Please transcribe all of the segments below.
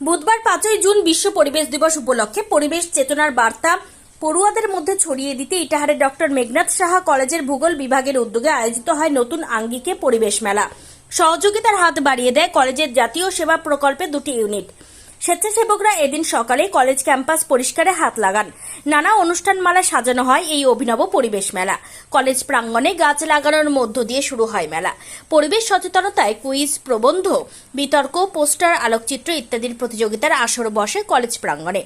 বুধবার পাঁচই জুন বিশ্ব পরিবেশ দিবস উপলক্ষে পরিবেশ চেতনার বার্তা পড়ুয়াদের মধ্যে ছড়িয়ে দিতে ইটাহারে ডক্টর মেঘনাথ সাহা কলেজের ভূগোল বিভাগের উদ্যোগে আয়োজিত হয় নতুন আঙ্গিকে পরিবেশ মেলা। সহযোগিতার হাত বাড়িয়ে দেয় কলেজের জাতীয় সেবা প্রকল্পে দুটি ইউনিট। স্বেচ্ছাসেবকরা এদিন সকালে কলেজ ক্যাম্পাস পরিষ্কারে হাত লাগান। নানা অনুষ্ঠানমালা সাজানো হয় এই অভিনব পরিবেশ মেলা। কলেজ প্রাঙ্গণে গাছ লাগানোর মধ্য দিয়ে শুরু হয় মেলা। পরিবেশ সচেতনতায় কুইজ, প্রবন্ধ, বিতর্ক, পোস্টার, আলোকচিত্র ইত্যাদির প্রতিযোগিতার আসর বসে কলেজ প্রাঙ্গণে।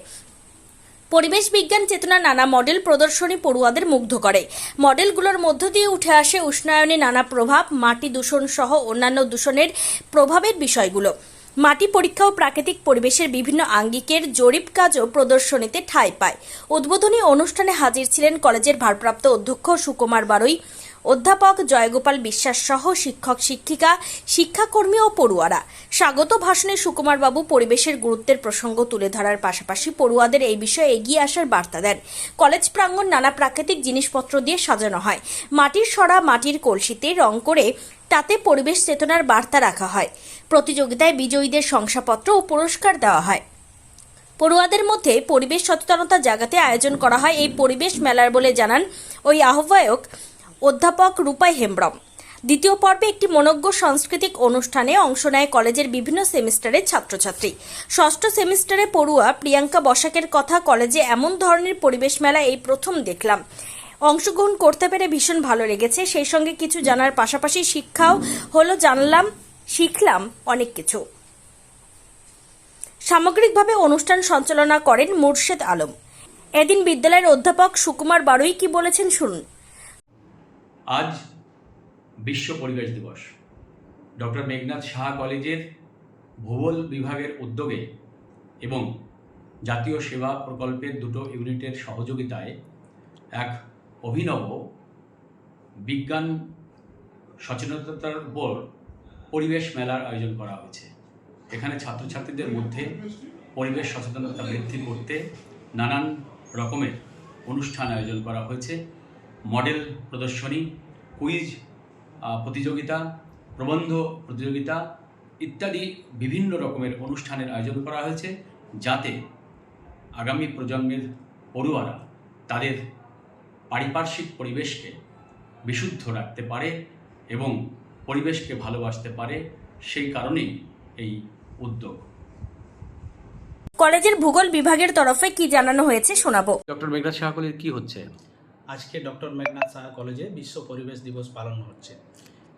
পরিবেশ বিজ্ঞান চেতনা নানা মডেল প্রদর্শনী পড়ুয়াদের মুগ্ধ করে। মডেলগুলোর মধ্য দিয়ে উঠে আসে উষ্ণায়নে নানা প্রভাব, মাটি দূষণ সহ অন্যান্য দূষণের প্রভাবের বিষয়গুলো। মাটি পরীক্ষা ও প্রাকৃতিক পরিবেশের বিভিন্ন আঙ্গিকের জরিপ কাজও প্রদর্শনীতে ঠাঁই পায়। উদ্বোধনী অনুষ্ঠানে হাজির ছিলেন কলেজের ভারপ্রাপ্ত অধ্যক্ষ সুকুমার বারৈ অধ্যাপক জয়গোপাল বিশ্বাস সহ শিক্ষক, শিক্ষিকা, শিক্ষাকর্মী ও পড়ুয়ারা। স্বাগত ভাষণে সুকুমার বাবু পরিবেশের গুরুত্বের প্রসঙ্গ তুলে ধরার পাশাপাশি পড়ুয়াদের এই বিষয়ে এগিয়ে আসার বার্তা দেন। কলেজ প্রাঙ্গণ নানা প্রাকৃতিক জিনিসপত্র দিয়ে সাজানো হয়। মাটির সরা মাটির কলসিতে রং করে তাতে পরিবেশ চেতনার বার্তা রাখা হয়। প্রতিযোগিতায় বিজয়ীদের শংসাপত্র ও পুরস্কার দেওয়া হয়। পড়ুয়াদের মধ্যে পরিবেশ সচেতনতা জাগাতে আয়োজন করা হয়। এই পরিবেশ মেলার বলে জানান ওই আহ্বায়ক অধ্যাপক রূপাই হেমব্রম। দ্বিতীয় পর্বে একটি মনজ্ঞ সাংস্কৃতিক অনুষ্ঠানে অংশ নেয় কলেজের বিভিন্ন সেমিস্টারের ছাত্রছাত্রী। ষষ্ঠ সেমিস্টারে পড়ুয়া প্রিয়াঙ্কা বসাকের কথা কলেজে এমন ধরনের পরিবেশ মেলা এই প্রথম দেখলাম। অংশগ্রহণ করতে পেরে ভীষণ ভালো লেগেছে। সেই সঙ্গে কিছু জানার পাশাপাশি শিক্ষাও হলো, জানলাম, শিখলাম অনেক কিছু। সামগ্রিকভাবে অনুষ্ঠান সঞ্চালনা করেন মুর্শেদ আলম। এদিন বিদ্যালয়ের অধ্যাপক সুকুমার বারুই কি বলেছেন, শুনুন। আজ বিশ্ব পরিবেশ দিবস। ডক্টর মেঘনাথ সাহা কলেজের ভূগোল বিভাগের উদ্যোগে এবং জাতীয় সেবা প্রকল্পের দুটো ইউনিটের সহযোগিতায় এক অভিনব বিজ্ঞান সচেতনতার উপর পরিবেশ মেলার আয়োজন করা হয়েছে। এখানে ছাত্রছাত্রীদের মধ্যে পরিবেশ সচেতনতা বৃদ্ধি করতে নানান রকমের অনুষ্ঠান আয়োজন করা হয়েছে। মডেল প্রদর্শনী কুইজ প্রতিযোগিতা প্রবন্ধ প্রতিযোগিতা ইত্যাদি বিভিন্ন রকমের অনুষ্ঠানের আয়োজন করা হয়েছে যাতে আগামী প্রজন্মের পড়ুয়ারা তাদের পারিপার্শ্বিক পরিবেশকে বিশুদ্ধ রাখতে পারে এবং পরিবেশকে ভালোবাসতে পারে সেই কারণেই এই উদ্যোগ। কলেজের ভূগোল বিভাগের তরফে কি জানানো হয়েছে শোনাবো? ডক্টর মেঘনাথ সাহা কলেজ কি হচ্ছে? আজকে ডক্টর মেঘনাথ সাহা কলেজে বিশ্ব পরিবেশ দিবস পালন হচ্ছে।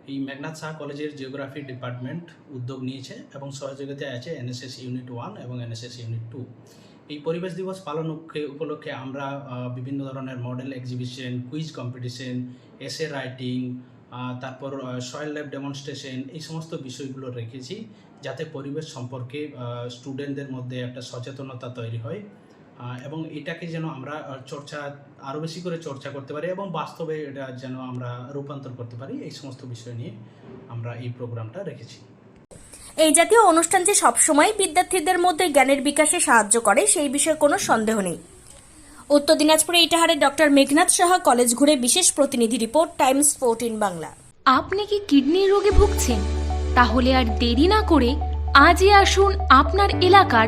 এই মেঘনাথ সাহা কলেজের জিওগ্রাফি ডিপার্টমেন্ট উদ্যোগ নিয়েছে এবং সহযোগিতায় আছে এনএসএস ইউনিট ওয়ান এবং এনএসএস ইউনিট টু। এই পরিবেশ দিবস পালন উপলক্ষে- আমরা বিভিন্ন ধরনের model exhibition, quiz competition essay writing তারপর সয়েল ল্যাব ডেমনস্ট্রেশন এই সমস্ত বিষয়গুলো রেখেছি যাতে পরিবেশ সম্পর্কে স্টুডেন্টদের মধ্যে একটা সচেতনতা তৈরি হয়। এবং এটাকে যেন আমরা চর্চা আরও বেশি করে চর্চা করতে পারি এবং বাস্তবে এটা যেন আমরা রূপান্তর করতে পারি এই সমস্ত বিষয় নিয়ে আমরা এই প্রোগ্রামটা রেখেছি। এই জাতীয় অনুষ্ঠান যে সবসময় বিদ্যার্থীদের মধ্যে জ্ঞানের বিকাশে সাহায্য করে সেই বিষয়ে কোনো সন্দেহ নেই। উত্তর দিনাজপুরে ইটাহারের ডক্টর মেঘনাথ সাহা কলেজ ঘুরে বিশেষ প্রতিনিধি রিপোর্ট টাইমস ফোরটিন বাংলা। আপনি কি কিডনির রোগে ভুগছেন? তাহলে আর দেরি না করে আজই আসুন আপনার এলাকার